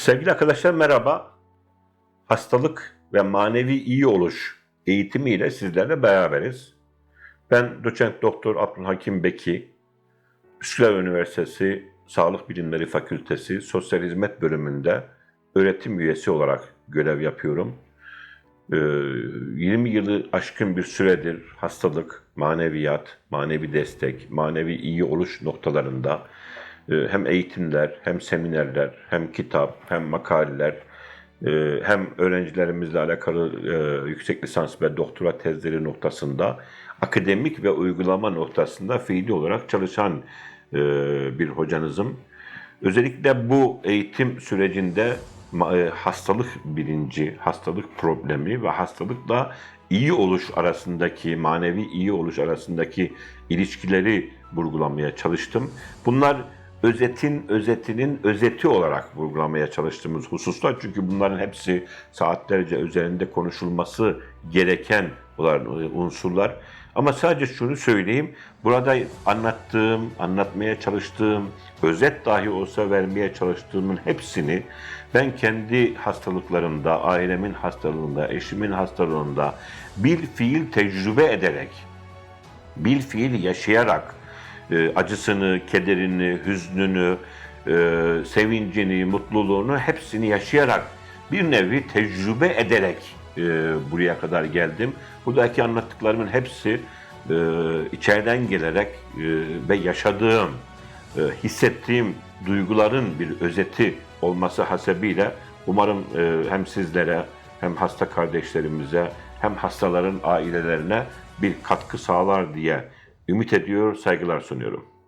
Sevgili arkadaşlar merhaba. Hastalık ve manevi iyi oluş eğitimiyle sizlerle beraberiz. Ben doçent doktor Abdülhakim Beki, Üsküdar Üniversitesi Sağlık Bilimleri Fakültesi Sosyal Hizmet Bölümünde öğretim üyesi olarak görev yapıyorum. Ee, 20 yılı aşkın bir süredir hastalık, maneviyat, manevi destek, manevi iyi oluş noktalarında hem eğitimler, hem seminerler, hem kitap, hem makaleler, e, hem öğrencilerimizle alakalı e, yüksek lisans ve doktora tezleri noktasında akademik ve uygulama noktasında fiili olarak çalışan e, bir hocanızım. Özellikle bu eğitim sürecinde e, hastalık bilinci, hastalık problemi ve hastalıkla iyi oluş arasındaki, manevi iyi oluş arasındaki ilişkileri vurgulamaya çalıştım. Bunlar özetin özetinin özeti olarak vurgulamaya çalıştığımız hususlar. Çünkü bunların hepsi saatlerce üzerinde konuşulması gereken olan unsurlar. Ama sadece şunu söyleyeyim, burada anlattığım, anlatmaya çalıştığım, özet dahi olsa vermeye çalıştığımın hepsini ben kendi hastalıklarımda, ailemin hastalığında, eşimin hastalığında bir fiil tecrübe ederek, bir fiil yaşayarak e, acısını, kederini, hüznünü, e, sevincini, mutluluğunu hepsini yaşayarak bir nevi tecrübe ederek e, buraya kadar geldim. Buradaki anlattıklarımın hepsi e, içeriden gelerek e, ve yaşadığım, e, hissettiğim duyguların bir özeti olması hasebiyle umarım hem sizlere hem hasta kardeşlerimize hem hastaların ailelerine bir katkı sağlar diye ümit ediyor, saygılar sunuyorum.